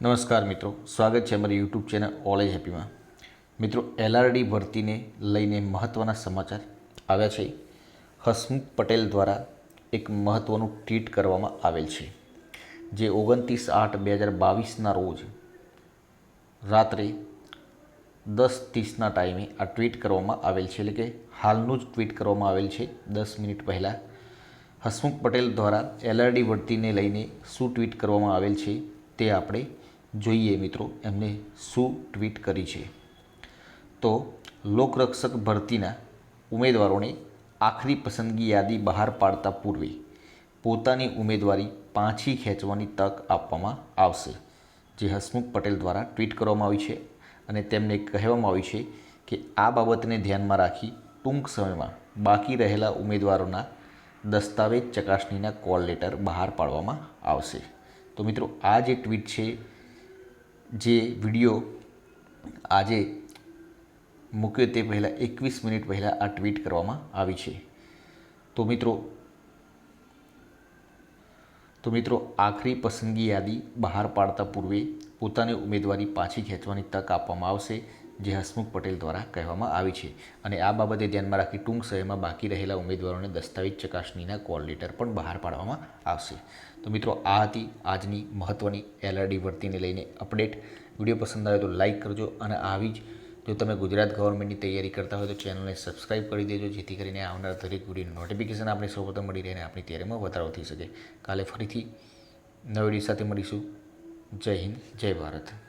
નમસ્કાર મિત્રો, સ્વાગત છે અમારી યુટ્યુબ ચેનલ ઓલેજ હેપીમાં મિત્રો એલઆરડી ભરતીને લઈને મહત્ત્વના સમાચાર આવ્યા છે. હસમુખ પટેલ દ્વારા એક મહત્ત્વનું ટ્વીટ કરવામાં આવેલ છે, જે ઓગણત્રીસ આઠ બે હજાર બાવીસના રોજ રાત્રે દસ ત્રીસના ટાઈમે આ ટ્વીટ કરવામાં આવેલ છે. એટલે કે હાલનું જ ટ્વીટ કરવામાં આવેલ છે. દસ મિનિટ પહેલાં હસમુખ પટેલ દ્વારા એલઆરડી ભરતીને લઈને શું ટ્વીટ કરવામાં આવેલ છે? તે આપણે જોઈએ મિત્રો, એમને શું ટ્વીટ કરી છે. તો લોકરક્ષક ભરતીના ઉમેદવારોને આખરી પસંદગી યાદી બહાર પાડતા પૂર્વે પોતાની ઉમેદવારી પાછી ખેંચવાની તક આપવામાં આવશે, જે હસમુખ પટેલ દ્વારા ટ્વીટ કરવામાં આવી છે અને તેમને કહેવામાં આવ્યું છે કે આ બાબતને ધ્યાનમાં રાખી ટૂંક સમયમાં બાકી રહેલા ઉમેદવારોના દસ્તાવેજ ચકાસણીના કોલ લેટર બહાર પાડવામાં આવશે. તો મિત્રો, આ જે ટ્વીટ છે, જે વીડિયો આજે મૂક્યો તે પહેલાં એકવીસ મિનિટ પહેલાં આ ટ્વીટ કરવામાં આવી છે. તો મિત્રો તો મિત્રો, આખરી પસંદગી યાદી બહાર પાડતા પૂર્વે પોતાની ઉમેદવારી પાછી ખેંચવાની તક આપવામાં આવશે. જે હસમુખ પટેલ દ્વારા કહેવામાં આવી છે. અને આ બાબતે ધ્યાનમાં રાખી ટૂંક સમયમાં બાકી રહેલા ઉમેદવારોને દસ્તાવેજ ચકાસણીના કોલ લેટર પણ બહાર પાડવામાં આવશે. તો મિત્રો, આ હતી આજની મહત્ત્વની એલઆરડી ભરતીને લઈને અપડેટ. વીડિયો પસંદ આવે તો લાઇક કરજો અને આવી જ જો તમે ગુજરાત ગવર્મેન્ટની તૈયારી કરતા હોય તો ચેનલને સબસ્ક્રાઇબ કરી દેજો, જેથી કરીને આવનાર દરેક વીડિયો નોટિફિકેશન આપણે સૌપ્રથમ મળી રહે અને આપણી તૈયારીમાં વધારો થઈ શકે. કાલે ફરીથી નવી સાથે મળીશું. જય હિન્દ, જય ભારત.